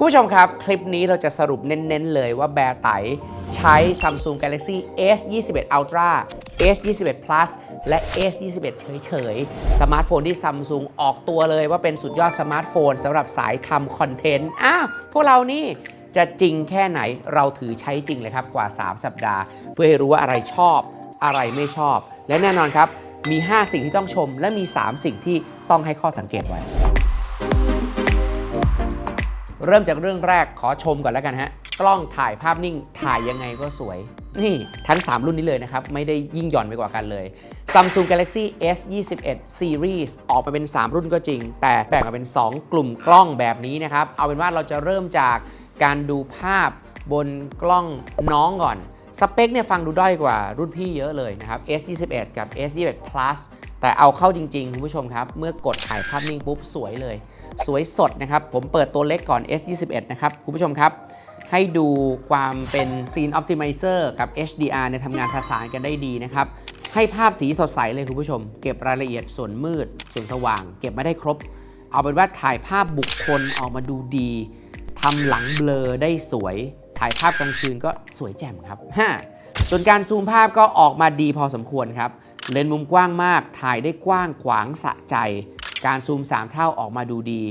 คุณผู้ชมครับ คลิปนี้เราจะสรุปเน้น ๆ เลยว่าแบร์ไตใช้ Samsung Galaxy S 21 Ultra S 21 Plus และ S 21 เฉย ๆ สมาร์ทโฟนที่ Samsung ออกตัวเลยว่าเป็นสุดยอดสมาร์ทโฟนสำหรับสายทำคอนเทนต์ อ้าว พวกเรานี่จะจริงแค่ไหนเราถือใช้จริงเลยครับกว่า 3 สัปดาห์ เพื่อให้รู้ว่าอะไรชอบอะไรไม่ชอบ และแน่นอนครับมี 5 สิ่งที่ต้องชม และมี 3 สิ่งที่ต้องให้ข้อสังเกตไว้ เริ่มจากเรื่องแรกขอชมก่อนแล้วกันฮะ กล้องถ่ายภาพนิ่งถ่ายยังไงก็สวย นี่ทั้ง 3 รุ่นนี้เลยนะครับ ไม่ได้ยิ่งหย่อนไปกว่ากันเลย Samsung Galaxy S 21 Series ออกมาเป็น 3 รุ่นก็จริง แต่แบ่งออกเป็น 2 กลุ่มกล้องแบบนี้นะครับ เอาเป็นว่าเราจะเริ่มจากการดูภาพบนกล้องน้องก่อน สเปคเนี่ยฟังดูด้อยกว่ารุ่นพี่เยอะเลยนะครับ S 21 กับ S 21 Plus แต่เอาเข้าจริง ๆ คุณผู้ชมครับ เมื่อกดถ่ายภาพนิ่งปุ๊บ สวยเลย สวยสดนะครับ ผมเปิดตัวเล็กก่อน S 21 นะครับ คุณผู้ชมครับ ให้ดูความเป็น Scene Optimizer กับ HDR เนี่ยทำงานผสานกันได้ดีนะครับ ให้ภาพสีสดใสเลยคุณผู้ชม เก็บรายละเอียดส่วนมืด ส่วนสว่าง เก็บมาได้ครบ เอาเป็นว่าถ่ายภาพบุคคลออกมาดูดีทำหลังเบลอได้สวย ถ่ายภาพกลางคืนก็สวยแจ่มครับ ส่วนการซูมภาพก็ออกมาดีพอสมควรครับ เลนส์มุมกว้างมาก ถ่ายได้กว้างขวางสะใจ การซูม 3 เท่าออกมาดูดี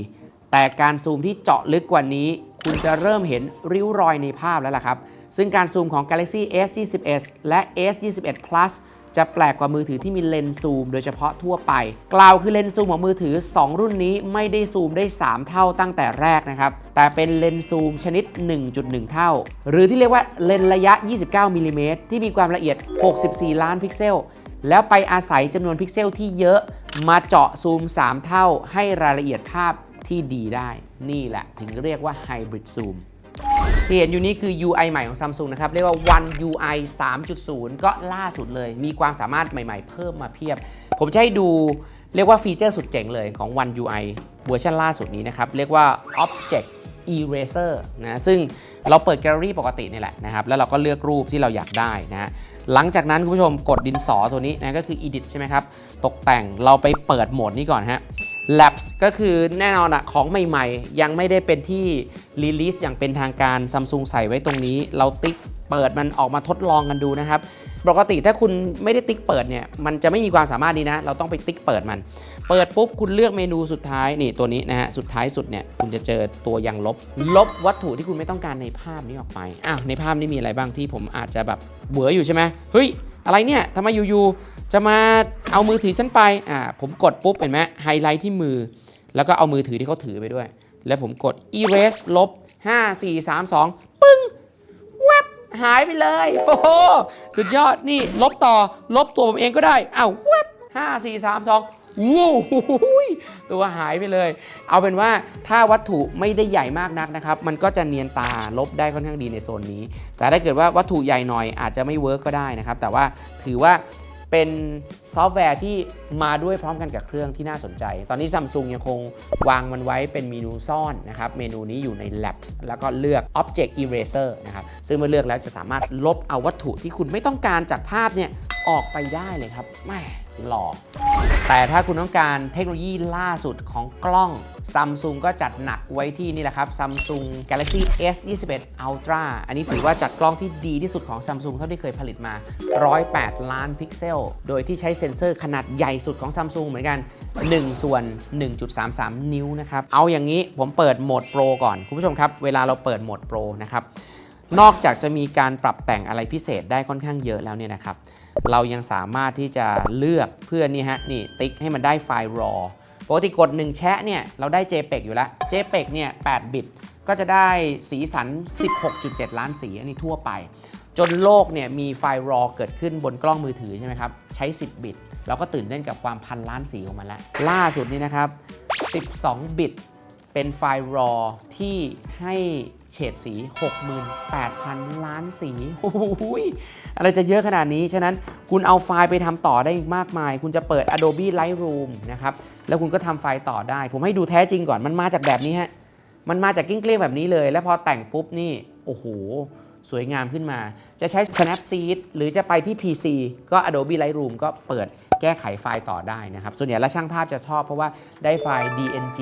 แต่การซูมที่เจาะลึกกว่านี้ คุณจะเริ่มเห็นริ้วรอยในภาพแล้วล่ะครับ ซึ่งการซูมของ Galaxy S 21 และ S 21 Plus จะแปลกกว่ามือถือที่มีเลนส์ซูม โดยเฉพาะทั่วไป กล่าวคือเลนส์ซูมของมือถือ 2 รุ่นนี้ไม่ได้ซูมได้ 3 เท่าตั้งแต่แรกนะครับ แต่เป็นเลนส์ซูมชนิด 1.1 เท่า หรือที่เรียกว่าเลนส์ระยะ 29มิลลิเมตรที่มีความละเอียด 64 ล้านพิกเซล แล้วไปอาศัยจำนวนพิกเซลที่เยอะมาเจาะซูม 3 เท่า ให้รายละเอียดภาพที่ดีได้ นี่แหละถึงเรียกว่า Hybrid Zoom ที่เห็นอยู่นี้คือ UI ใหม่ของ Samsung นะครับ เรียกว่า One UI 3.0 ก็ล่าสุดเลย มีความสามารถใหม่ๆ เพิ่มมาเพียบ ผมจะให้ดูเรียกว่าฟีเจอร์สุดเจ๋งเลยของ One UI เวอร์ชันล่าสุดนี้นะครับ เรียกว่า Object Eraser นะซึ่งเราเปิดแกลเลอรี่ปกตินี่แหละนะครับ แล้วเราก็เลือกรูปที่เราอยากได้นะฮะหลังจากนั้นคุณผู้ชมกดดินสอตัวนี้นะก็คือ Edit ใช่ไหมครับ ตกแต่งเราไปเปิดโหมดนี้ก่อนฮะ Labs ก็คือแน่นอนอะของใหม่ๆ ยังไม่ได้เป็นที่รีลิสอย่างเป็นทางการ Samsung ใส่ไว้ตรงนี้ เราติ๊กเปิดมันออกมาทดลองกันดูนะครับ ปกติถ้าคุณไม่ได้ติ๊กเปิดเนี่ย มันจะไม่มีความสามารถนี้นะ เราต้องไปติ๊กเปิดมัน เปิดปุ๊บคุณเลือกเมนูสุดท้ายนี่ตัวนี้นะฮะ สุดท้ายสุดเนี่ยคุณจะเจอตัวยังลบ ลบวัตถุที่คุณไม่ต้องการในภาพนี้ออกไป อ้าวในภาพนี้มีอะไรบ้างที่ผมอาจจะแบบเบื่ออยู่ใช่ไหมเฮ้ย อะไรเนี่ยทำไมอยู่ๆจะมาเอามือถือฉันไปอ่าผมกดปุ๊บเห็นไหมไฮไลท์ที่มือ แล้วก็เอามือถือที่เขาถือไปด้วย แล้วผมกด erase ลบ5 4 3 2 ปึ้งแวบหายไปเลย โอ้โห สุดยอดนี่ลบต่อลบตัวผมเองก็ได้อ้าวแวบ5 4 3 2 วู้หูยตัวหายไปเลย เอาเป็นว่าถ้าวัตถุไม่ได้ใหญ่มากนักนะครับ มันก็จะเนียนตาลบได้ค่อนข้างดีในโซนนี้ แต่ถ้าเกิดว่าวัตถุใหญ่หน่อยอาจจะไม่เวิร์กก็ได้นะครับ แต่ว่าถือว่าเป็นซอฟต์แวร์ที่มาด้วยพร้อมกันกับเครื่องที่น่าสนใจ ตอนนี้ Samsung ยังคงวางมันไว้เป็นเมนูซ่อนนะครับ เมนูนี้อยู่ใน Labs แล้วก็เลือก Object Eraser นะครับ ซึ่งเมื่อเลือกแล้วจะสามารถลบเอาวัตถุที่คุณไม่ต้องการจากภาพเนี่ยออกไปได้เลยครับแม่ หล่อแต่ถ้าคุณต้องการเทคโนโลยีล่าสุดของกล้อง Samsung ก็จัดหนักไว้ที่นี่แหละครับ Samsung Galaxy S 21 Ultra อันนี้ถือว่าจัดกล้องที่ดีที่สุดของ Samsung เท่าที่เคยผลิตมา 108 ล้านพิกเซล โดยที่ใช้เซ็นเซอร์ขนาดใหญ่สุดของ Samsung เหมือนกัน 1 ส่วน 1.33 นิ้วนะครับ เอาอย่างนี้ผมเปิดโหมดโปรก่อน คุณผู้ชมครับ เวลาเราเปิดโหมดโปรนะครับ นอกจากจะมีการปรับแต่งอะไรพิเศษได้ค่อนข้างเยอะแล้วเนี่ยนะครับ เรายังสามารถที่จะเลือกเพื่อนี่ฮะนี่ติ๊กให้มันได้ไฟล์ raw ปกติกด 1 แชะเนี่ยเราได้ JPEG อยู่แล้ว JPEG เนี่ย8บิตก็จะได้สีสัน 16.7 ล้านสีอันนี้ทั่วไป จนโลกเนี่ยมีไฟล์ raw เกิดขึ้นบนกล้องมือถือใช่ไหมครับ ใช้ 10 บิต เราก็ตื่นเต้นกับความพันล้านสีของมันแล้ว ล่าสุดนี้นะครับ 12 บิต เป็นไฟล์ raw ที่ให้เฉดสี 68,000 ล้านสีโอ้ยอะไรจะเยอะขนาดนี้ ฉะนั้นคุณเอาไฟล์ไปทำต่อได้อีกมากมาย คุณจะเปิด Adobe Lightroom นะครับ แล้วคุณก็ทำไฟล์ต่อได้ ผมให้ดูแท้จริงก่อน มันมาจากแบบนี้ฮะ มันมาจากกิ้งเกลี้ยงแบบนี้เลย แล้วพอแต่งปุ๊บนี่ โอ้โห สวยงามขึ้นมา จะใช้ Snapseed หรือจะไปที่ PC ก็ Adobe Lightroom ก็เปิดแก้ไขไฟล์ต่อได้นะครับ ส่วนใหญ่แล้วช่างภาพจะชอบเพราะว่าได้ไฟล์ DNG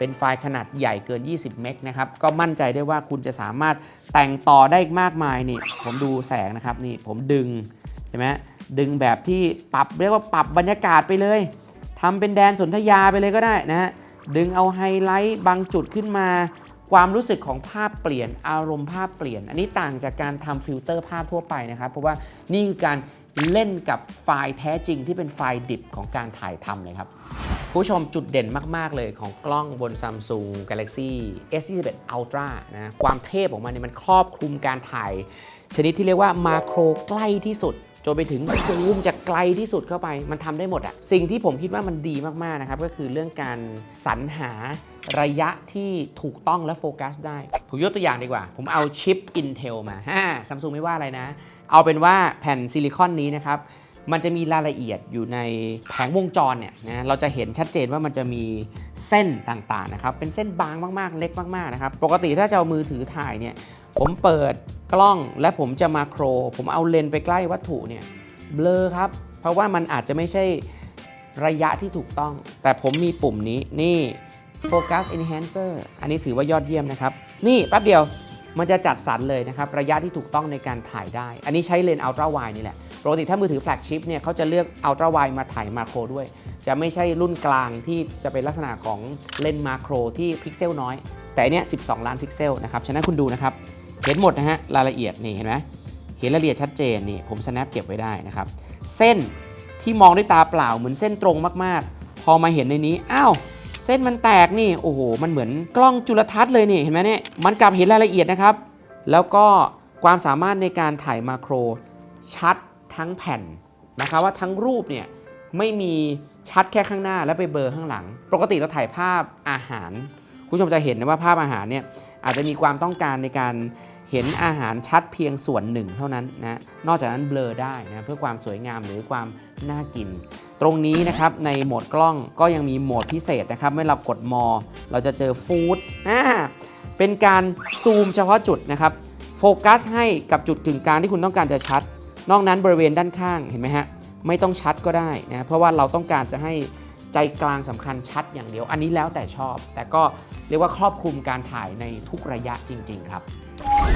เป็นไฟล์ขนาดใหญ่เกิน 20 เมกนะครับ ก็มั่นใจได้ว่าคุณจะสามารถแต่งต่อได้มากมายนี่ ผมดูแสงนะครับนี่ผมดึงใช่ไหมดึงแบบที่ปรับเรียกว่าปรับบรรยากาศไปเลยทำเป็นแดนสนธยาไปเลยก็ได้นะฮะดึงเอาไฮไลท์บางจุดขึ้นมา ความรู้สึกของภาพเปลี่ยนอารมณ์ภาพเปลี่ยน อันนี้ต่างจากการทำฟิลเตอร์ภาพทั่วไปนะครับ เพราะว่านี่คือการเล่นกับไฟล์แท้จริงที่เป็นไฟล์ดิบของการถ่ายทำเลยครับผู้ชมจุดเด่นมาก ๆ เลยของกล้องบน Samsung Galaxy S21 Ultra นะความเทพของมันเนี่ยมันครอบคลุมการถ่าย ชนิดที่เรียกว่ามาโครใกล้ที่สุดจนไปถึงซูมจากไกลที่สุดเข้าไป มันทำได้หมดอะสิ่งที่ผมคิดว่ามันดีมาก ๆ นะครับ ก็คือเรื่องการสรรหา ระยะที่ถูกต้องและโฟกัสได้ ผมยกตัวอย่างดีกว่า ผมเอาชิป Intel มาฮ่าซัมซุงไม่ว่าอะไรนะ เอาเป็นว่าแผ่นซิลิคอนนี้นะครับ มันจะมีรายละเอียดอยู่ในแผงวงจรเนี่ยนะเราจะเห็นชัดเจนว่ามันจะมีเส้นต่างๆนะครับ เป็นเส้นบางมากๆ เล็กมากๆนะครับ ปกติถ้าจะเอามือถือถ่ายเนี่ย ผมเปิดกล้องและผมจะมาโคร ผมเอาเลนส์ไปใกล้วัตถุเนี่ย เบลอครับ เพราะว่ามันอาจจะไม่ใช่ระยะที่ถูกต้อง แต่ผมมีปุ่มนี้นี่ Focus Enhancer อันนี้ถือว่ายอดเยี่ยมนะครับ นี่แป๊บเดียวมันจะจัดสรรเลยนะครับ ระยะที่ถูกต้องในการถ่ายได้ อันนี้ใช้เลนส์ Ultra Wide นี่แหละปกติถ้ามือถือแฟลกชิพเนี่ยเขาจะเลือก Ultra Wide มาถ่ายมาโครด้วย จะไม่ใช่รุ่นกลางที่จะเป็นลักษณะของเลนส์มาโครที่พิกเซลน้อย แต่อันเนี้ย12 ล้านพิกเซลนะครับ ฉะนั้นคุณดูนะครับ เห็นหมดนะฮะรายละเอียดนี่เห็นไหมเห็นรายละเอียดชัดเจนนี่ผม snap เก็บไว้ได้นะครับ เส้นที่มองด้วยตาเปล่าเหมือนเส้นตรงมากๆ พอมาเห็นในนี้ อ้าว เส้นมันแตกนี่โอ้โหมันเหมือนกล้องจุลทรรศน์เลยนี่เห็นไหมเนี่ยมันกลับเห็นรายละเอียดนะครับ แล้วก็ความสามารถในการถ่ายมาโครชัดทั้งแผ่นนะครับว่าทั้งรูปเนี่ยไม่มีชัดแค่ข้างหน้าแล้วไปเบลอข้างหลัง ปกติเราถ่ายภาพอาหาร คุณผู้ชมจะเห็นนะว่าภาพอาหารเนี่ย อาจจะมีความต้องการในการเห็นอาหารชัดเพียงส่วนหนึ่งเท่านั้นนะ นอกจากนั้นเบลอได้นะเพื่อความสวยงามหรือความน่ากิน ตรงนี้นะครับในโหมดกล้องก็ยังมีโหมดพิเศษนะครับเมื่อเรากดมอ เราจะเจอฟู้ดอ่าเป็นการซูมเฉพาะจุดนะครับโฟกัสให้กับจุดกึ่งกลางที่คุณต้องการจะชัด นอกนั้นบริเวณด้านข้างเห็นไหมฮะไม่ต้องชัดก็ได้นะเพราะว่าเราต้องการจะให้ ใจกลางสำคัญชัดอย่างเดียว อันนี้แล้วแต่ชอบ แต่ก็เรียกว่าครอบคลุมการถ่ายในทุกระยะจริง ๆ ครับ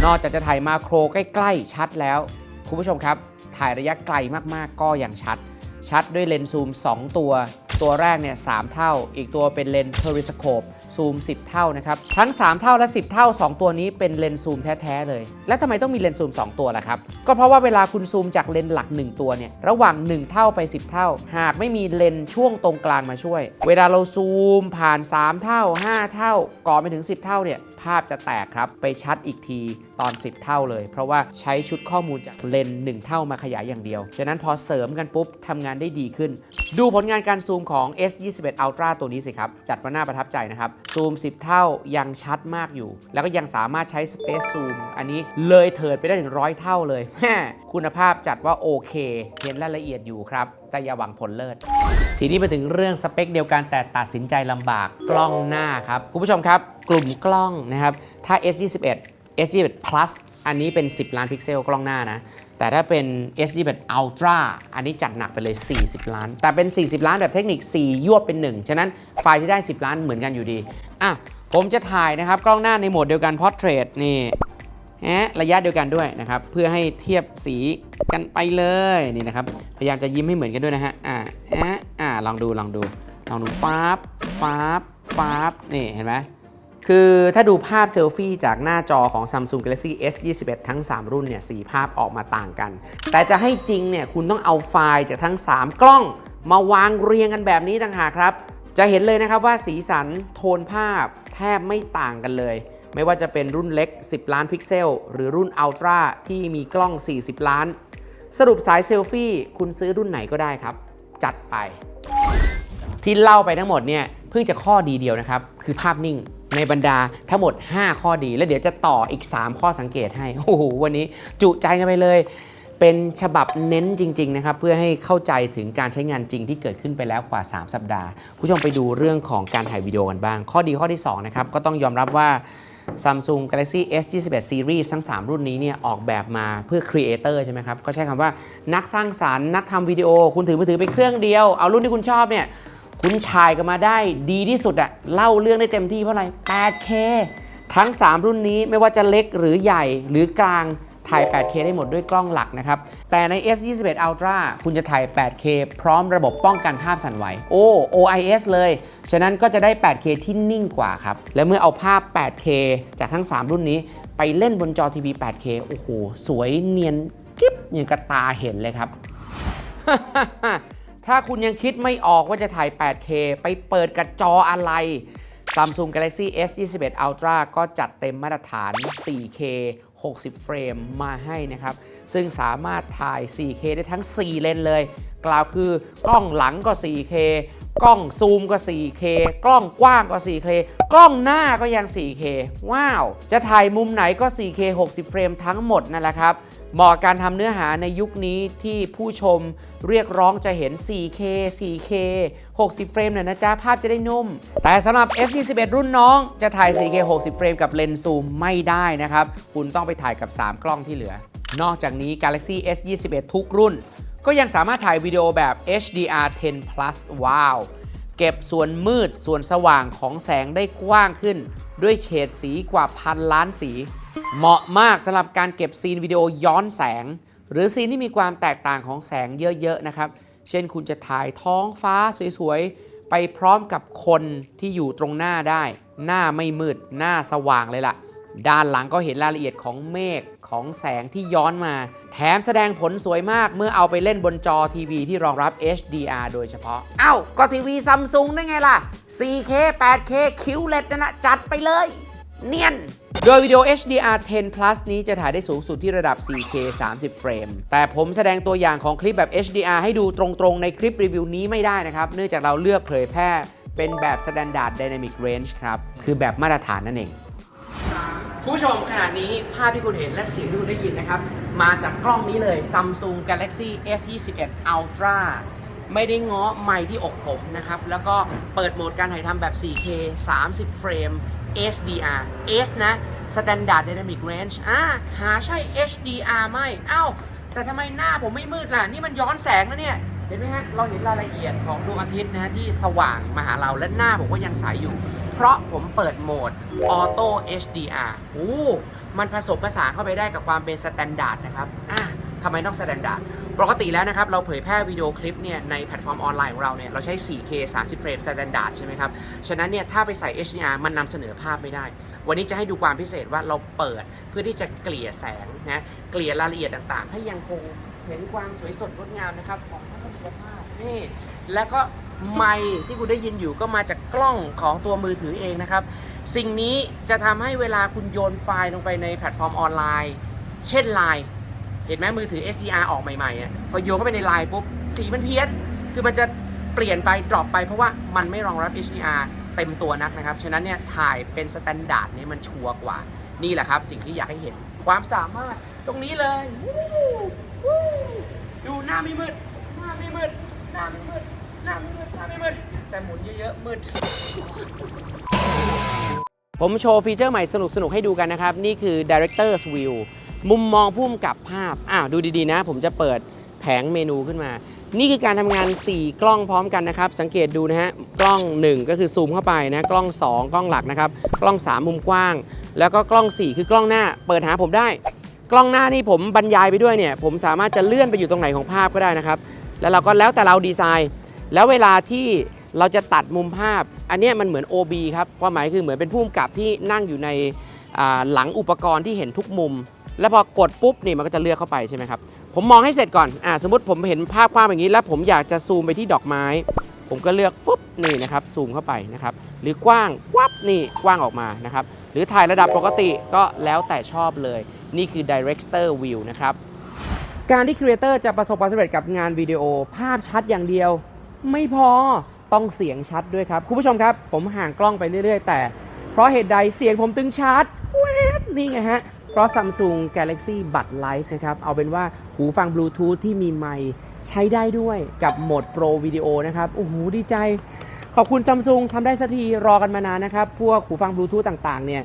นอกจากจะถ่ายมาโครใกล้ ๆ ชัดแล้ว คุณผู้ชมครับ ถ่ายระยะไกลมากๆ ก็ยังชัด ชัดด้วยเลนส์ซูม 2 ตัว ตัวแรกเนี่ยสเท่า อีกตัวเป็นเลนส์เทอริสโคป ซูม 10 เท่านะครับ ทั้ง 3 เท่าและ 10 เท่า 2 ตัวนี้เป็นเลนส์ซูมแท้ ๆ เลย แล้วทำไมต้องมีเลนส์ซูม 2 ตัวล่ะครับ ก็เพราะว่าเวลาคุณซูมจากเลนส์หลัก 1 ตัวเนี่ย ระหว่าง 1 เท่าไป 10 เท่า หากไม่มีเลนส์ช่วงตรงกลางมาช่วย เวลาเราซูมผ่าน 3 เท่า 5 เท่า ก่อนไปถึง 10 เท่าเนี่ยภาพจะแตกครับ ไปชัดอีกทีตอน 10 เท่าเลย เพราะว่าใช้ชุดข้อมูลจากเลนส์1เท่ามาขยายอย่างเดียว ฉะนั้นพอเสริมกันปุ๊บทำงานได้ดีขึ้น ดูผลงานการซูมของ S21 Ultra ตัวนี้สิครับ จัดว่าน่าประทับใจนะครับซูม 10 เท่ายังชัดมากอยู่ แล้วก็ยังสามารถใช้ Space Zoom อันนี้เลยเถิดไปได้ถึงร้อยเท่าเลยแม่คุณภาพจัดว่าโอเค เห็นรายละเอียดอยู่ครับ แต่อย่าหวังผลเลิศ ทีนี้มาถึงเรื่องสเปคเดียวกันแต่ตัดสินใจลำบากกล้องหน้าครับ คุณผู้ชมครับ กลุ่มกล้องนะครับ ถ้า S21 S21 Plus อันนี้เป็น 10 ล้านพิกเซลกล้องหน้านะ แต่ถ้าเป็น S21 Ultra อันนี้จัดหนักไปเลย 40 ล้าน แต่เป็น 40 ล้านแบบเทคนิค 4 ยวบเป็น 1 ฉะนั้นไฟล์ที่ได้ 10 ล้านเหมือนกันอยู่ดี อะ ผมจะถ่ายนะครับ กล้องหน้าในโหมดเดียวกัน Portrait นี่แฮะระยะเดียวกันด้วยนะครับ เพื่อให้เทียบสีกันไปเลยนี่นะครับ พยายามจะยิ้มให้เหมือนกันด้วยนะฮะ อ่าแอะอ่าลองดูลองดูลองดูฟาบฟาบฟาบนี่เห็นไหม คือถ้าดูภาพเซลฟี่จากหน้าจอของ Samsung Galaxy S21 ทั้ง 3 รุ่นเนี่ยสีภาพออกมาต่างกัน แต่จะให้จริงเนี่ยคุณต้องเอาไฟล์จากทั้ง 3 กล้อง มาวางเรียงกันแบบนี้ต่างหากครับ จะเห็นเลยนะครับว่าสีสันโทนภาพแทบไม่ต่างกันเลย ไม่ว่าจะเป็นรุ่นเล็ก 10 ล้านพิกเซล หรือรุ่น Ultra ที่มีกล้อง 40 ล้าน สรุปสายเซลฟี่คุณซื้อรุ่นไหนก็ได้ครับ จัดไป ที่เล่าไปทั้งหมดเนี่ยเพิ่งจะข้อดีเดียวนะครับคือภาพนิ่ง ในบรรดาทั้งหมด 5 ข้อดี แล้วเดี๋ยวจะต่ออีก 3 ข้อสังเกตให้โอ้โหวันนี้จุใจกันไปเลยเป็นฉบับเน้นจริงๆนะครับเพื่อให้เข้าใจถึงการใช้งานจริงที่เกิดขึ้นไปแล้วกว่า 3 สัปดาห์ ผู้ชมไปดูเรื่องของการถ่ายวิดีโอกันบ้าง ข้อดีข้อที่2นะครับก็ต้องยอมรับว่า Samsung Galaxy S 21 Series ทั้ง 3 รุ่นนี้เนี่ยออกแบบมาเพื่อ Creator ใช่ไหมครับ ก็ใช้คำว่านักสร้างสารรค์นักทำวิดีโอ คุณถือมือถือไปเครื่องเดียว เอารุ่นที่คุณชอบเนี่ย คุณถ่ายกันมาได้ดีที่สุดอะเล่าเรื่องได้เต็มที่เพราะอะไร 8K ทั้ง 3 รุ่นนี้ไม่ว่าจะเล็กหรือใหญ่หรือกลางถ่าย 8K ได้หมดด้วยกล้องหลักนะครับ แต่ใน S21 Ultra คุณจะถ่าย 8K พร้อมระบบป้องกันภาพสั่นไหว โอ้ OIS เลย ฉะนั้นก็จะได้ 8K ที่นิ่งกว่าครับ และเมื่อเอาภาพ 8K จากทั้ง 3 รุ่นนี้ ไปเล่นบนจอทีวี 8K โอ้โห สวยเนียนกิ๊บอย่างกระตาเห็นเลยครับ ถ้าคุณยังคิดไม่ออกว่าจะถ่าย 8K ไปเปิดกับจออะไร Samsung Galaxy S 21 Ultra ก็จัดเต็มมาตรฐาน 4K 60 เฟรมมาให้นะครับ ซึ่งสามารถถ่าย 4K ได้ทั้ง 4 เลนเลย กล่าวคือกล้องหลังก็ 4K กล้องซูมก็ 4K กล้องกว้างก็ 4K กล้องหน้าก็ยัง 4K ว้าว จะถ่ายมุมไหนก็ 4K 60 เฟรมทั้งหมดนั่นแหละครับ เหมาะการทำเนื้อหาในยุคนี้ที่ผู้ชมเรียกร้องจะเห็น 4K 4K 60 เฟรมหน่อยนะจ๊ะ ภาพจะได้นุ่ม แต่สำหรับ S21 รุ่นน้องจะถ่าย 4K 60 เฟรมกับเลนส์ซูมไม่ได้นะครับ คุณต้องไปถ่ายกับ 3 กล้องที่เหลือนอกจากนี้ Galaxy S21 ทุกรุ่น ก็ยังสามารถถ่ายวิดีโอแบบ HDR10 plus ว้าว เก็บส่วนมืดส่วนสว่างของแสงได้กว้างขึ้น ด้วยเฉดสีกว่าพันล้านสี เหมาะมากสำหรับการเก็บซีนวิดีโอย้อนแสง หรือซีนที่มีความแตกต่างของแสงเยอะๆนะครับ เช่นคุณจะถ่ายท้องฟ้าสวยๆ ไปพร้อมกับคนที่อยู่ตรงหน้าได้ หน้าไม่มืด หน้าสว่างเลยล่ะ ด้านหลังก็เห็นรายละเอียดของเมฆของแสงที่ย้อนมา แถมแสดงผลสวยมากเมื่อเอาไปเล่นบนจอทีวีที่รองรับ HDR โดยเฉพาะ เอ้า ก็ทีวีซัมซุงได้ไงล่ะ 4K 8K QLED นะนะจัดไปเลย เนียนโดยวิดีโอ HDR 10 plus นี้จะถ่ายได้สูงสุดที่ระดับ 4K 30 เฟรม แต่ผมแสดงตัวอย่างของคลิปแบบ HDR ให้ดูตรงๆ ในคลิปรีวิวนี้ไม่ได้นะครับ เนื่องจากเราเลือกเผยแพร่เป็นแบบ Standard Dynamic Range ครับ คือแบบมาตรฐานนั่นเอง คุณผู้ชมขณะนี้ภาพที่คุณเห็นและเสียงที่คุณได้ยินนะครับ มาจากกล้องนี้เลย Samsung Galaxy S21 Ultra ไม่ได้ง้อไมค์ที่อกผมนะครับ แล้วก็เปิดโหมดการถ่ายทำแบบ 4K 30 เฟรม HDR S นะ Standard Dynamic Range อ่าหาใช่ HDR ไม่ เอ้า แต่ทำไมหน้าผมไม่มืดล่ะ นี่มันย้อนแสงนะเนี่ย เห็นไหมฮะเราเห็นรายละเอียดของดวงอาทิตย์นะที่สว่างมาหาเราและหน้าผมก็ยังใสอยู่ เพราะผมเปิดโหมด Auto HDR โอ้มันผสมผสานเข้าไปได้กับความเป็นสแตนดาร์ดนะครับอะทำไมต้องสแตนดาร์ดปกติแล้วนะครับ เราเผยแพร่วิดีโอคลิปเนี่ยในแพลตฟอร์มออนไลน์ของเราเนี่ยเราใช้ 4K 30 เฟรมสแตนดาร์ดใช่ไหมครับ ฉะนั้นเนี่ยถ้าไปใส่ HDR มันนำเสนอภาพไม่ได้ วันนี้จะให้ดูความพิเศษว่าเราเปิดเพื่อที่จะเกลี่ยแสงนะเกลี่ยรายละเอียดต่างๆ ให้ยังคงเห็นความสวยสดงดงามนะครับของ ทัศนียภาพนี่แล้วก็ไมค์ที่คุณได้ยินอยู่ก็มาจากกล้องของตัวมือถือเองนะครับ สิ่งนี้จะทำให้เวลาคุณโยนไฟล์ลงไปในแพลตฟอร์มออนไลน์ เช่น Line เห็นไหมมือถือ HDR ออกใหม่ๆอะพอโยนเข้าไปใน Line ปุ๊บ สีมันเพี้ยน คือมันจะเปลี่ยนไปดรอปไปเพราะว่ามันไม่รองรับ HDR เต็มตัวนักนะครับ ฉะนั้นเนี่ยถ่ายเป็นสแตนดาร์ดเนี่ยมันชัวร์กว่า นี่แหละครับ สิ่งที่อยากให้เห็นความสามารถตรงนี้เลย ดูหน้าไม่มืด หน้าไม่มืด หน้าไม่มืดหน้าไม่มืดหน้าไม่มืดแต่หมุนเยอะๆมืด ผมโชว์ฟีเจอร์ใหม่สนุกๆให้ดูกันนะครับ นี่คือ Director's View มุมมองพุ่มกับภาพ อ้าวดูดีๆนะ ผมจะเปิดแผงเมนูขึ้นมา นี่คือการทำงาน 4 กล้องพร้อมกันนะครับ สังเกตดูนะฮะ กล้อง 1 ก็คือซูมเข้าไปนะ กล้อง 2 กล้องหลักนะครับ กล้อง 3 มุมกว้าง แล้วก็กล้อง 4 คือกล้องหน้า เปิดหาผมได้ กล้องหน้านี่ผมบรรยายไปด้วยเนี่ย ผมสามารถจะเลื่อนไปอยู่ตรงไหนของภาพก็ได้นะครับ แล้วเราก็แล้วแต่เราดีไซน์ แล้วเวลาที่เราจะตัดมุมภาพ อันนี้มันเหมือน OB ครับความหมายคือเหมือนเป็นผู้กำกับที่นั่งอยู่ในหลังอุปกรณ์ที่เห็นทุกมุม แล้วพอกดปุ๊บนี่มันก็จะเลือกเข้าไปใช่ไหมครับ ผมมองให้เสร็จก่อนอสมมติผมเห็นภาพกว้างอย่างนี้ แล้วผมอยากจะซูมไปที่ดอกไม้ ผมก็เลือกฟุ๊บนี่นะครับซูมเข้าไปนะครับหรือกว้างวับนี่กว้างออกมานะครับหรือถ่ายระดับปกติก็แล้วแต่ชอบเลย นี่คือ Director View นะครับ การที่ครีเอเตอร์จะประสบความสำเร็จกับงานวิดีโอ ภาพชัดอย่างเดียว ไม่พอต้องเสียงชัดด้วยครับ คุณผู้ชมครับ ผมห่างกล้องไปเรื่อย ๆ แต่ เพราะเหตุใดเสียงผมตึงชัดแวบนี่ไงฮะ เพราะ Samsung Galaxy Bud Live นะครับ เอาเป็นว่าหูฟังบลูทูธที่มีไมค์ใช้ได้ด้วยกับโหมดโปรวิดีโอนะครับ โอ้โห ดีใจ ขอบคุณ Samsung ทำได้สักทีรอกันมานานนะครับ พวกหูฟังบลูทูธต่างๆเนี่ย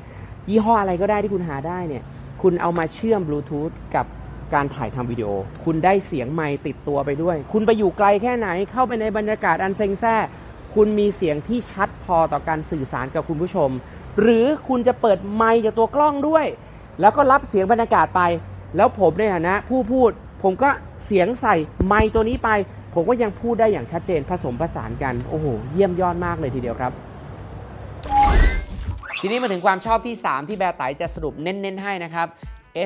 ยี่ห้ออะไรก็ได้ที่คุณหาได้เนี่ยคุณเอามาเชื่อมบลูทูธกับ การถ่ายทำวิดีโอ คุณได้เสียงไมค์ติดตัวไปด้วย คุณไปอยู่ไกลแค่ไหน เข้าไปในบรรยากาศอันเซ็งแซ่คุณมีเสียงที่ชัดพอต่อการสื่อสารกับคุณผู้ชม หรือคุณจะเปิดไมค์จากตัวกล้องด้วย แล้วก็รับเสียงบรรยากาศไป แล้วผมในฐานะ ผู้พูด ผมก็เสียงใส่ไมค์ตัวนี้ไป ผมก็ยังพูดได้อย่างชัดเจนผสมผสานกัน โอ้โห เยี่ยมยอดมากเลยทีเดียวครับ ทีนี้มาถึงความชอบที่ 3 ที่แบร์ไตจะสรุปเน้นๆให้นะครับ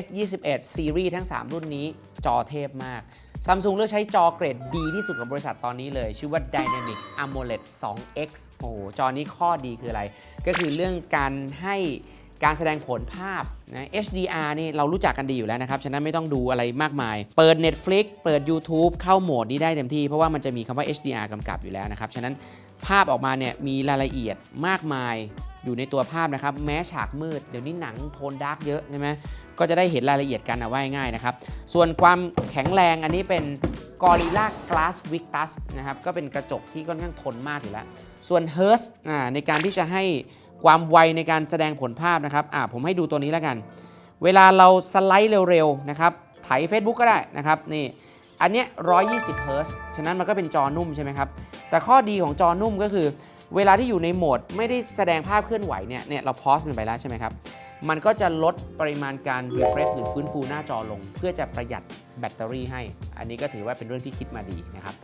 S21 ซีรีส์ทั้ง 3 รุ่นนี้จอเทพมาก Samsung เลือกใช้จอเกรดดีที่สุดของบริษัทตอนนี้เลย ชื่อว่า Dynamic AMOLED 2X โอ้โห จอนี้ข้อดีคืออะไร ก็คือเรื่องการให้การแสดงผลภาพนะ HDR นี่เรารู้จักกันดีอยู่แล้วนะครับ ฉะนั้นไม่ต้องดูอะไรมากมาย เปิด Netflix เปิด YouTube เข้าโหมดนี้ได้เต็มที่ เพราะว่ามันจะมีคำว่า HDR กำกับอยู่แล้วนะครับ ฉะนั้นภาพออกมาเนี่ยมีรายละเอียดมากมายอยู่ในตัวภาพนะครับ แม้ฉากมืด เดี๋ยวนี้หนังโทนดาร์กเยอะใช่ไหม ก็จะได้เห็นรายละเอียดกันนะว่าง่ายนะครับ ส่วนความแข็งแรงอันนี้เป็น Gorilla Glass Victus นะครับก็เป็นกระจกที่ค่อนข้างทนมากอยู่แล้ว ส่วน Hertz อ่าในการที่จะให้ความไวในการแสดงผลภาพนะครับผมให้ดูตัวนี้แล้วกัน เวลาเราสไลด์เร็วๆนะครับไถ Facebook ก็ได้นะครับนี่อันเนี้ย120เฮิร์ตซ์ฉะนั้นมันก็เป็นจอนุ่มใช่ไหมครับ แต่ข้อดีของจอนุ่มก็คือ เวลาที่อยู่ในโหมดไม่ได้แสดงภาพเคลื่อนไหวเนี่ยเนี่ยเราพอสมันไปแล้วใช่ไหมครับ มันก็จะลดปริมาณการ refresh หรือฟื้นฟูหน้าจอลง เพื่อจะประหยัดแบตเตอรี่ให้ อันนี้ก็ถือว่าเป็นเรื่องที่คิดมาดีนะครับ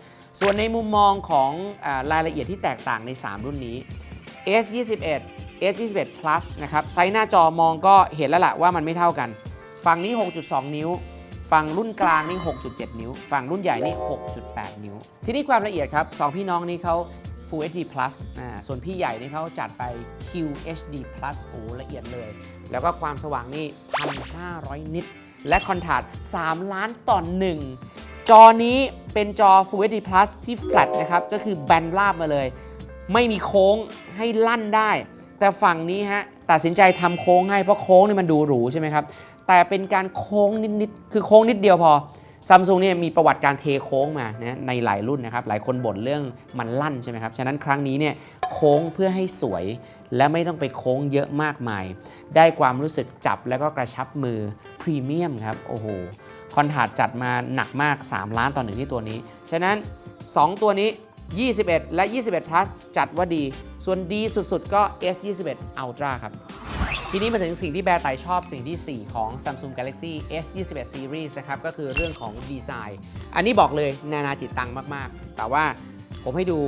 ส่วนในมุมมองของอรายละเอียดที่แตกต่างใน 3 รุ่นนี้ S21 S21 Plus นะครับไซส์หน้าจอมองก็เห็นแล้วล่ะว่ามันไม่เท่ากัน ฝั่งนี้ 6.2 นิ้ว ฝั่งรุ่นกลางนี่ 6.7 นิ้ว ฝั่งรุ่นใหญ่นี่ 6.8 นิ้ว ทีนี้ความละเอียดครับ 2 พี่น้องนี้เขา Full HD Plus อ่าส่วนพี่ใหญ่นี่เขาจัดไป QHD Plus โอ้ละเอียดเลย แล้วก็ความสว่างนี่ 1,500 นิตและคอนทราส3ล้านต่อ1จอนี้เป็นจอ Full HD Plus ที่ flat นะครับ ก็คือแบนราบมาเลย ไม่มีโค้งให้ลั่นได้ แต่ฝั่งนี้ฮะ ตัดสินใจทำโค้งให้ เพราะโค้งนี่มันดูหรูใช่ไหมครับ แต่เป็นการโค้งนิดๆ คือโค้งนิดเดียวพอ ซัมซุงเนี่ยมีประวัติการเทโค้งมานะในหลายรุ่นนะครับ หลายคนบ่นเรื่องมันลั่นใช่ไหมครับ ฉะนั้นครั้งนี้เนี่ยโค้งเพื่อให้สวย และไม่ต้องไปโค้งเยอะมากมาย ได้ความรู้สึกจับแล้วก็กระชับมือพรีเมียมครับ โอ้โห คอนทาสต์จัดมาหนักมาก 3 ล้านต่อหนึ่งที่ตัวนี้ ฉะนั้น 2 ตัวนี้ 21 และ 21 plus จัดว่าดี ส่วนดีสุดๆ ก็ S21 Ultra ครับ ทีนี้มาถึงสิ่งที่แบร์ไตชอบสิ่งที่ 4 ของ Samsung Galaxy S21 Series นะครับ ก็คือเรื่องของดีไซน์ อันนี้บอกเลยนานาจิตตังมากๆ แต่ว่าผมให้ดู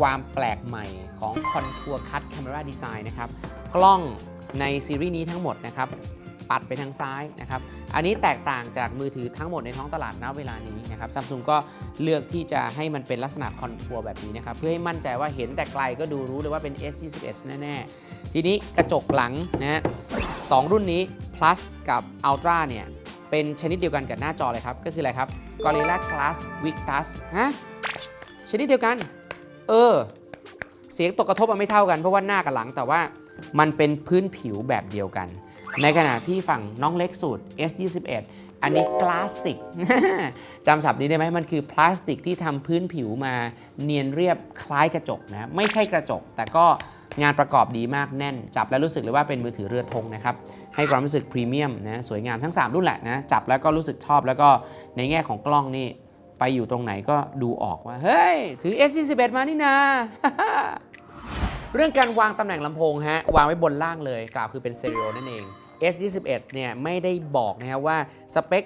ความแปลกใหม่ของ Contour Cut Camera Design นะครับ กล้องในซีรีส์นี้ทั้งหมดนะครับ ปัดไปทางซ้ายนะครับอันนี้แตกต่างจากมือถือทั้งหมดในท้องตลาดณเวลานี้นะครับซัมซุงก็เลือกที่จะให้มันเป็นลักษณะคอนทัวร์แบบนี้นะครับเพื่อให้มั่นใจว่าเห็นแต่ไกลก็ดูรู้เลยว่าเป็น S21 แน่ๆ ทีนี้กระจกหลังนะฮะสองรุ่นนี้ plus กับ ultra เนี่ยเป็นชนิดเดียวกันกับหน้าจอเลยครับ ก็คืออะไรครับ Gorilla Glass Victus ฮะชนิดเดียวกัน เออ เสียงตกกระทบมันไม่เท่ากันเพราะว่าหน้ากับหลังแต่ว่ามันเป็นพื้นผิวแบบเดียวกัน ในขณะที่ฝั่งน้องเล็กสุด S21 อันนี้พลาสติกจำศัพท์นี้ได้ไหมมันคือพลาสติกที่ทำพื้นผิวมาเนียนเรียบคล้ายกระจกนะไม่ใช่กระจก แต่ก็งานประกอบดีมากแน่น จับแล้วรู้สึกเลยว่าเป็นมือถือเรือธงนะครับ ให้ความรู้สึกพรีเมียมนะสวยงามทั้ง 3 รุ่นแหละนะ จับแล้วก็รู้สึกชอบแล้วก็ในแง่ของกล้องนี่ ไปอยู่ตรงไหนก็ดูออกว่า เฮ้ย ถือ S21 มานี่นา เรื่องการวางตำแหน่งลำโพงฮะวางไว้บนล่างเลยกล่าวคือเป็นเซ r ริโอนั่นเอง S21 เนี่ยไม่ได้บอกนะครับว่าสเปค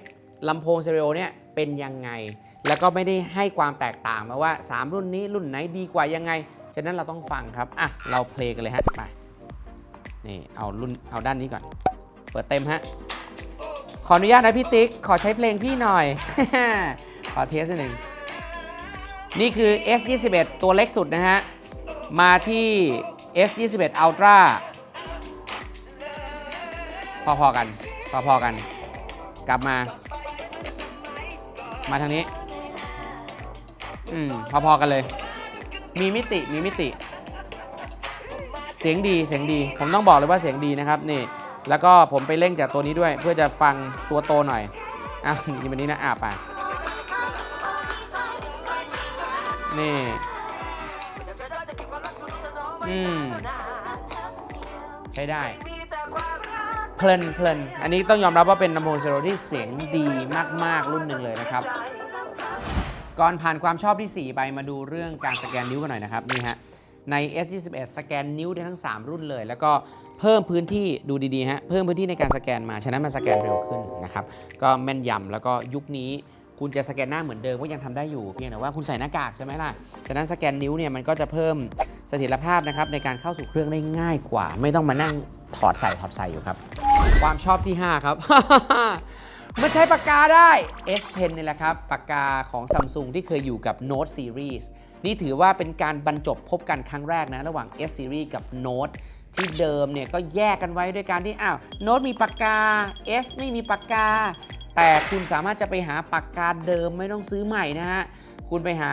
ลำโพงเซ r ริโอเนี่ยเป็นยังไง แล้วก็ไม่ได้ให้ความแตกต่างมาว่า 3 รุ่นนี้รุ่นไหนดีกว่ายังไง ฉะนั้นเราต้องฟังครับ อะ เราเพลงกันเลยฮะ ไป นี่ เอารุ่น เอาด้านนี้ก่อน เปิดเต็มฮะ ขออนุญาตนะพี่ติ๊ก ขอใช้เพลงพี่หน่อย ขอเทสหนึ่ง นี่คือ S21 ตัวเล็กสุดนะฮะ มาที่ S21 Ultra พอๆกัน พอๆกัน กลับมา มาทางนี้ อืม พอๆกันเลย มีมิติ มีมิติ เสียงดี เสียงดี ผมต้องบอกเลยว่าเสียงดีนะครับ นี่ แล้วก็ผมไปเร่งจากตัวนี้ด้วย เพื่อจะฟังตัวโตหน่อย อะนี่วันนี้นะอะไปนี่ อืมใช้ได้ เพลินเพลินอันนี้ต้องยอมรับว่าเป็นลำโพงเซโรที่เสียงดีมาก ๆ รุ่นหนึ่งเลยนะครับ ก่อนผ่านความชอบที่ 4 ไปมาดูเรื่องการสแกนนิ้วกันหน่อยนะครับนี่ฮะใน S21 สแกนนิ้วได้ทั้ง 3 รุ่นเลย แล้วก็เพิ่มพื้นที่ดูดีๆฮะเพิ่มพื้นที่ในการสแกนมา ฉะนั้นมันสแกนเร็วขึ้นนะครับ ก็แม่นยำแล้วก็ยุคนี้ คุณจะสแกนหน้าเหมือนเดิมก็ยังทำได้อยู่เพียงแต่ว่าคุณใส่หน้ากากใช่ไหมล่ะฉะนั้นสแกนนิ้วเนี่ยมันก็จะเพิ่มเสถียรภาพนะครับในการเข้าสู่เครื่องได้ง่ายกว่า ไม่ต้องมานั่งถอดใส่ถอดใส่อยู่ครับ ความชอบที่ 5 ครับ มันใช้ปากกาได้ S Pen นี่แหละครับปากกาของ Samsung ที่เคยอยู่กับ Note Series นี่ถือว่าเป็นการบรรจบพบกันครั้งแรกนะ ระหว่าง S Series กับ Note ที่เดิมเนี่ยก็แยกกันไว้ด้วยการที่อ้าว Note มีปากกา S ไม่มีปากกา แต่คุณสามารถจะไปหาปากกาเดิมไม่ต้องซื้อใหม่นะฮะ คุณไปหา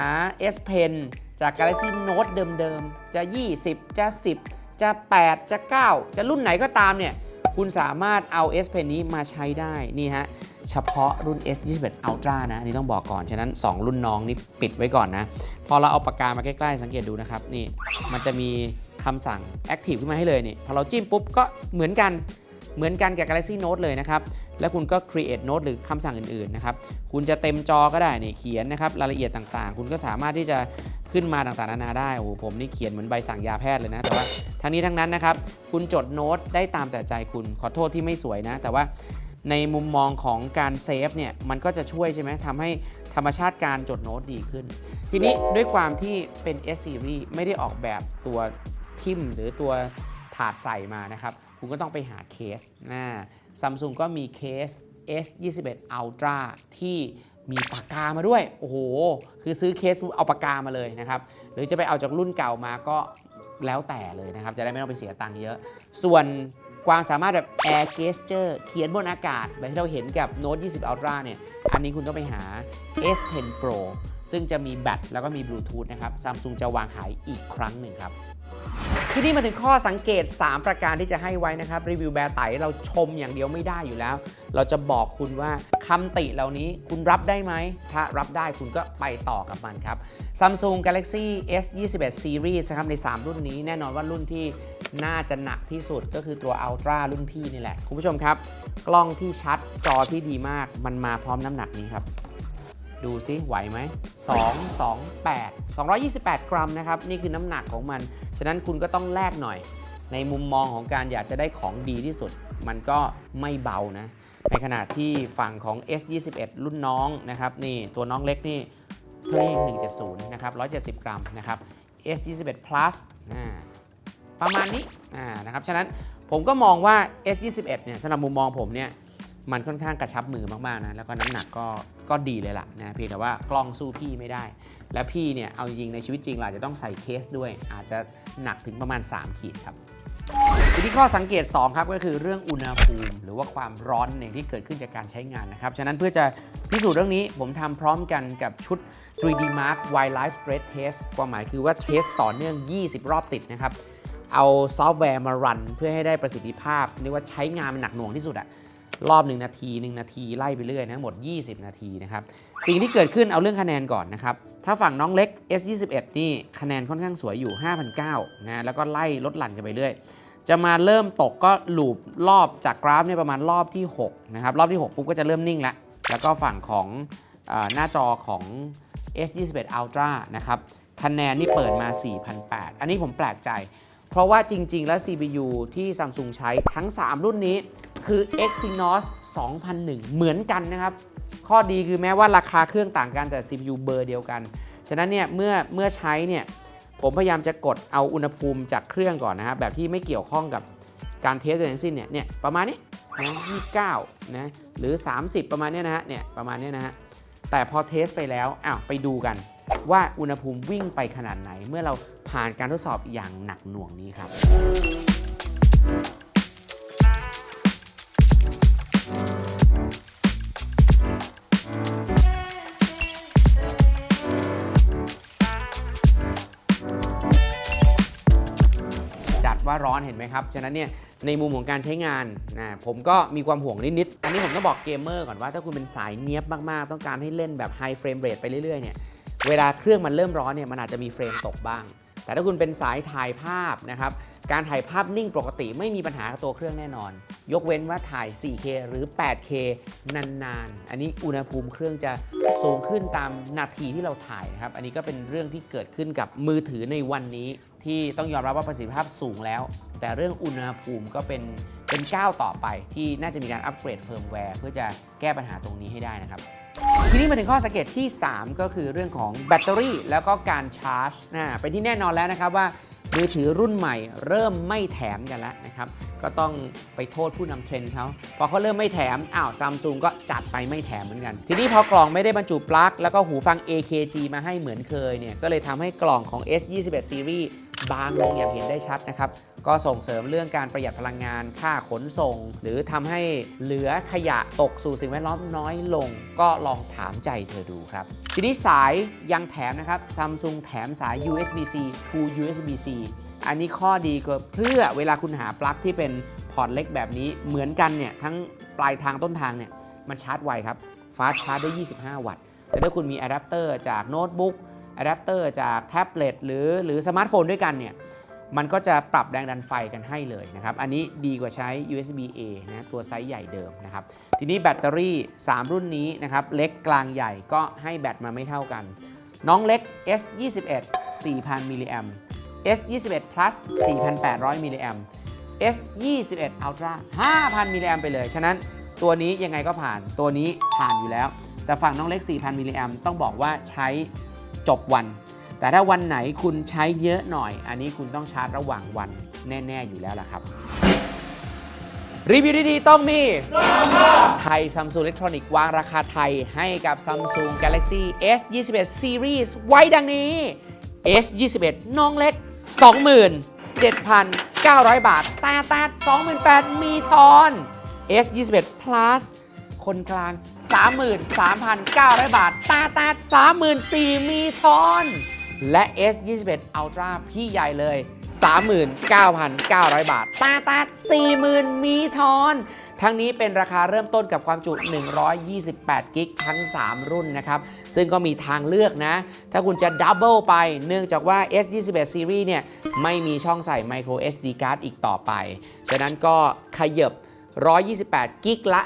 S Pen จาก Galaxy Note เดิมๆ จะ 20 จะ 10 จะ 8 จะ 9 จะรุ่นไหนก็ตามเนี่ย คุณสามารถเอา S Pen นี้มาใช้ได้ นี่ฮะ เฉพาะรุ่น S21 Ultra นะอันนี่ต้องบอกก่อน ฉะนั้น 2 รุ่นน้องนี่ปิดไว้ก่อนนะ พอเราเอาปากกามาใกล้ๆ สังเกตดูนะครับ นี่ มันจะมีคำสั่ง Active ขึ้นมาให้เลยนี่ พอเราจิ้มปุ๊บก็เหมือนกัน เหมือนกันกับ Galaxy Note เลยนะครับ แล้วคุณก็ create note หรือคำสั่งอื่นๆนะครับ คุณจะเต็มจอก็ได้นี่เขียนนะครับรายละเอียดต่างๆ คุณก็สามารถที่จะขึ้นมาต่างๆนานาได้ โอ้โหผมนี่เขียนเหมือนใบสั่งยาแพทย์เลยนะ แต่ว่าทั้งนี้ทั้งนั้นนะครับ คุณจดโน้ตได้ตามแต่ใจคุณ ขอโทษที่ไม่สวยนะ แต่ว่าในมุมมองของการเซฟเนี่ย มันก็จะช่วยใช่ไหมทำให้ธรรมชาติการจดโน้ตดีขึ้น ทีนี้ด้วยความที่เป็น S series ไม่ได้ออกแบบตัวทิมหรือตัวถาดใส่มานะครับ คุณก็ต้องไปหาเคสนะซัมซุงก็มีเคส S21 Ultra ที่มีปากกามาด้วย โอ้โห คือซื้อเคสเอาปากกามาเลยนะครับ หรือจะไปเอาจากรุ่นเก่ามาก็แล้วแต่เลยนะครับ จะได้ไม่ต้องไปเสียตังค์เยอะ ส่วนความสามารถแบบ Air Gesture เขียนบนอากาศแบบที่เราเห็นกับ Note 20 Ultra เนี่ย อันนี้คุณต้องไปหา S Pen Pro ซึ่งจะมีแบตแล้วก็มีบลูทูธนะครับ Samsung จะวางขายอีกครั้งหนึ่งครับ ทีนี้มาถึงข้อสังเกต 3 ประการที่จะให้ไว้นะครับ รีวิวแบร์ไตเราชมอย่างเดียวไม่ได้อยู่แล้ว เราจะบอกคุณว่าคำติเหล่านี้คุณรับได้ไหม ถ้ารับได้คุณก็ไปต่อกับมันครับ Samsung Galaxy S 21 Series นะครับใน 3 รุ่นนี้แน่นอนว่ารุ่นที่น่าจะหนักที่สุดก็คือตัว Ultra รุ่นพี่นี่แหละ คุณผู้ชมครับ กล้องที่ชัดจอที่ดีมากมันมาพร้อมน้ำหนักนี้ครับ ดูซิไหวไหม2 2 8 228 กรัมนะครับ นี่คือน้ำหนักของมัน ฉะนั้นคุณก็ต้องแลกหน่อย ในมุมมองของการอยากจะได้ของดีที่สุด มันก็ไม่เบานะ ในขณะที่ฝั่งของ S21 รุ่นน้องนะครับ นี่ตัวน้องเล็กนี่เพลง170 นะครับ 170 กรัมนะครับ S21 plus ประมาณนี้นะครับ ฉะนั้นผมก็มองว่า S21 เนี่ยสำหรับมุมมองผมเนี่ยมันค่อนข้างกระชับมือมาก ๆ นะ แล้วก็น้ำหนักก็ ก็ดีเลยล่ะนะเพียงแต่ว่ากล้องสู้พี่ไม่ได้ และพี่เนี่ยเอาจริงในชีวิตจริงเราอาจจะต้องใส่เคสด้วย อาจจะหนักถึงประมาณ 3 ขีดครับทีนี้ข้อสังเกต 2 ครับก็คือเรื่องอุณหภูมิ หรือว่าความร้อนเนี่ยที่เกิดขึ้นจากการใช้งานนะครับ ฉะนั้นเพื่อจะพิสูจน์เรื่องนี้ผมทำพร้อมกันกับชุด 3D Mark Wildlife Stress Test ความหมายคือว่าเทสต่อเนื่อง 20 รอบติดนะครับ เอาซอฟต์แวร์มารัน เพื่อให้ได้ประสิทธิภาพเรียกว่าใช้งานมันหนักหน่วงที่สุดอะ รอบ 1 นาที 1 นาทีไล่ไปเรื่อยนะหมด 20 นาทีนะครับสิ่งที่เกิดขึ้นเอาเรื่องคะแนนก่อนนะครับถ้าฝั่งน้องเล็ก S21 นี่คะแนนค่อนข้างสวยอยู่5,900นะแล้วก็ไล่ลดหลั่นกันไปเรื่อยจะมาเริ่มตกก็ลูปรอบจากกราฟเนี่ยประมาณรอบที่6นะครับรอบที่ 6 ปุ๊บก็จะเริ่มนิ่งแล้วแล้วก็ฝั่งของอหน้าจอของ S21 Ultra นะครับคะแนนนี่เปิดมา4,800อันนี้ผมแปลกใจ เพราะว่าจริง ๆ แล้ว CPU ที่ Samsung ใช้ทั้ง 3 รุ่นนี้ คือ Exynos 2001 เหมือนกันนะครับ ข้อดีคือแม้ว่าราคาเครื่องต่างกันแต่ CPU เบอร์เดียวกัน ฉะนั้นเนี่ยเมื่อเมื่อใช้เนี่ยผมพยายามจะกดเอาอุณหภูมิจากเครื่องก่อนนะครับ แบบที่ไม่เกี่ยวข้องกับการเทสอะไรทั้งสิ้นเนี่ยเนี่ยประมาณนี้นะ29นะหรือ 30 ประมาณเนี้ยนะฮะเนี่ยประมาณเนี้ยนะฮะแต่พอเทสไปแล้วอ้าวไปดูกันว่าอุณหภูมิวิ่งไปขนาดไหน เมื่อเราผ่านการทดสอบอย่างหนักหน่วงนี้ครับ ว่าร้อนเห็นไหมครับ ฉะนั้นเนี่ยในมุมของการใช้งานนะผมก็มีความห่วงนิดๆอันนี้ผมต้องบอกเกมเมอร์ก่อนว่าถ้าคุณเป็นสายเนี้ยบมากๆ ต้องการให้เล่นแบบไฮเฟรมเรทไปเรื่อยๆเนี่ยเวลาเครื่องมันเริ่มร้อนเนี่ยมันอาจจะมีเฟรมตกบ้าง แต่ถ้าคุณเป็นสายถ่ายภาพนะครับการถ่ายภาพนิ่งปกติไม่มีปัญหากับตัวเครื่องแน่นอน ยกเว้นว่าถ่าย 4K หรือ 8K นานๆ อันนี้อุณหภูมิเครื่องจะสูงขึ้นตามนาทีที่เราถ่ายนะครับ อันนี้ก็เป็นเรื่องที่เกิดขึ้นกับมือถือในวันนี้ ที่ต้องยอมรับว่าประสิทธิภาพสูงแล้ว แต่เรื่องอุณหภูมิก็เป็นเป็นก้าวต่อไปที่น่าจะมีการอัปเกรดเฟิร์มแวร์เพื่อจะแก้ปัญหาตรงนี้ให้ได้นะครับ ทีนี้มาถึงข้อสังเกตที่ 3 ก็คือเรื่องของแบตเตอรี่ แล้วก็การชาร์จนะเป็นที่แน่นอนแล้วนะครับว่ามือถือรุ่นใหม่เริ่มไม่แถมกันแล้วนะครับ ก็ต้องไปโทษผู้นำเทรนด์เขาพอเขาเริ่มไม่แถม อ้าวซัมซุงก็จัดไปไม่แถมเหมือนกัน ทีนี้พอกล่องไม่ได้บรรจุปลั๊กแล้วก็หูฟัง AKG มาให้เหมือนเคยเนี่ย ก็เลยทำให้กล่องของ S21 Series บางลงอย่างเห็นได้ชัดนะครับ ก็ส่งเสริมเรื่องการประหยัดพลังงาน ค่าขนส่ง หรือทำให้เหลือขยะตกสู่สิ่งแวดล้อมน้อยลง ก็ลองถามใจเธอดูครับ ทีนี้สายยังแถมนะครับ Samsung แถมสาย USB-C to USB-C อันนี้ข้อดีก็เพื่อเวลาคุณหาปลั๊กที่เป็นพอร์ตเล็กแบบนี้เหมือนกันเนี่ยทั้งปลายทางต้นทางเนี่ยมันชาร์จไวครับฟาชาร์จได้ 25 วัตต์แต่ถ้าคุณมีอะแดปเตอร์จากโน้ตบุ๊ก อะแดปเตอร์จากแท็บเล็ตหรือหรือสมาร์ทโฟนด้วยกันเนี่ยมันก็จะปรับแรงดันไฟกันให้เลยนะครับ อันนี้ดีกว่าใช้ USB A นะตัวไซส์ใหญ่เดิมนะครับ ทีนี้แบตเตอรี่ 3 รุ่นนี้นะครับ เล็กกลางใหญ่ก็ให้แบตมาไม่เท่ากัน น้องเล็ก S21 4,000มิลลิแอม S21 plus 4,800มิลลิแอม S21 Ultra 5,000มิลลิแอมไปเลย ฉะนั้นตัวนี้ยังไงก็ผ่านตัวนี้ผ่านอยู่แล้ว แต่ฝั่งน้องเล็ก 4,000มิลลิแอมต้องบอกว่าใช้ จบวัน แต่ถ้าวันไหนคุณใช้เยอะหน่อย อันนี้คุณต้องชาร์จระหว่างวันแน่ ๆ อยู่แล้วล่ะครับรีวิวดีๆต้องมี ไทย Samsung Electronic วางราคาไทยให้กับ Samsung Galaxy S21 Series ไว้ดังนี้ S21 น้องเล็ก 27,900 บาท แต่แต่28,000 มีทอน S21 Plus คนกลาง 33,900 บาท ตาตา34,000มีทอน และ S21 Ultra พี่ใหญ่เลย 39,900 บาท ตาตา40,000 มีทอน ทั้งนี้เป็นราคาเริ่มต้นกับความจุ 128 กิกทั้ง 3 รุ่นนะครับ ซึ่งก็มีทางเลือกนะ ถ้าคุณจะดับเบิลไป เนื่องจากว่า S21 Series เนี่ย ไม่มีช่องใส่ micro SD card อีกต่อไป ฉะนั้นก็ขยับ 128 กิกละ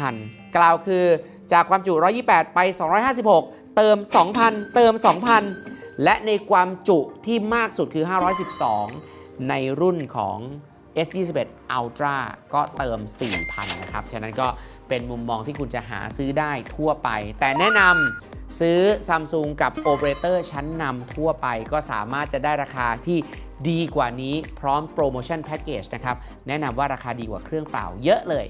2,000 กล่าวคือจากความจุ 128 ไป 256 เติม 2,000 เติม 2,000 และในความจุที่มากสุดคือ 512 ในรุ่นของ S21 Ultra ก็เติม 4,000 นะครับ ฉะนั้นก็ เป็นมุมมองที่คุณจะหาซื้อได้ทั่วไป แต่แนะนำซื้อ Samsung กับโอเปอเรเตอร์ชั้นนำทั่วไป ก็สามารถจะได้ราคาที่ดีกว่านี้พร้อมโปรโมชั่นแพ็กเกจนะครับ แนะนำว่าราคาดีกว่าเครื่องเปล่าเยอะเลย